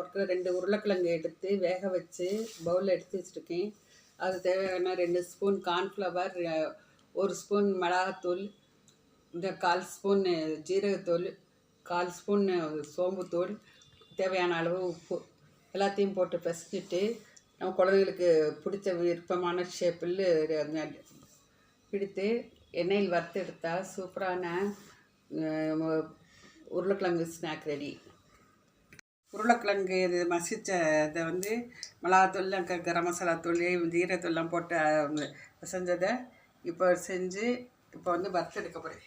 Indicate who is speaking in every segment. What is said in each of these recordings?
Speaker 1: பொருட்களை ரெண்டு உருளைக்கிழங்கு எடுத்து வேக வச்சு பவுலில் எடுத்து வச்சுருக்கேன். அது தேவையான ரெண்டு ஸ்பூன் கார்ன்ஃப்ளவர் ஒரு ஸ்பூன் மிளகாத்தூள் இந்த கால் ஸ்பூன் ஜீரகத்தூள் கால் ஸ்பூன் சோம்புத்தூள் தேவையான அளவு உப்பு எல்லாத்தையும் போட்டு பிசைஞ்சிட்டு நம்ம குழந்தைங்களுக்கு பிடிச்ச விருப்பமான ஷேப்பில் பிடித்து எண்ணெயில் வறுத்து எடுத்தால் சூப்பரான உருளைக்கிழங்கு ஸ்நாக் ரெடி உருளைக்கிழங்கு இது மசித்த இதை வந்து மிளகாத்தூள் க- கரம் மசாலாத்தூள் ஜீரத்தூள்லாம் போட்டு செஞ்சதை இப்போ செஞ்சு இப்போ வந்து வறுத்து எடுக்க போகிறேன்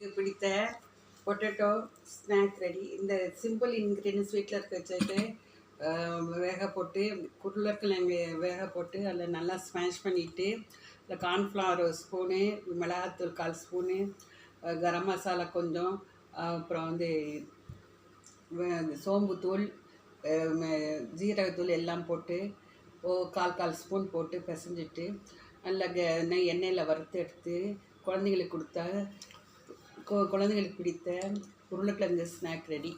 Speaker 1: பிடித்த பொட்டேட்டோ ஸ்நாக் ரெடி இந்த சிம்பிள் இன்க்ரீடியன்ஸ் வீட்டில் இருக்க வச்சுட்டு வேக போட்டு உருளைக்கிழங்கு வேக போட்டு அதில் நல்லா ஸ்மாஷ் பண்ணிவிட்டு அதில் கார்ன்ஃப்ளவர் ஒரு ஸ்பூனு மிளகாத்தூள் கால் ஸ்பூனு கரம் மசாலா கொஞ்சம் அப்புறம் வந்து சோம்புத்தூள் ஜீரகத்தூள் எல்லாம் போட்டு ஓ கால் கால் ஸ்பூன் போட்டு பிசைஞ்சிட்டு நல்லா க எண்ணெயில் வறுத்து எடுத்து குழந்தைங்களுக்கு கொடுத்தா குழந்தைங்களுக்கு பிடித்த உருளைக்கிழங்கு ஸ்நாக் ரெடி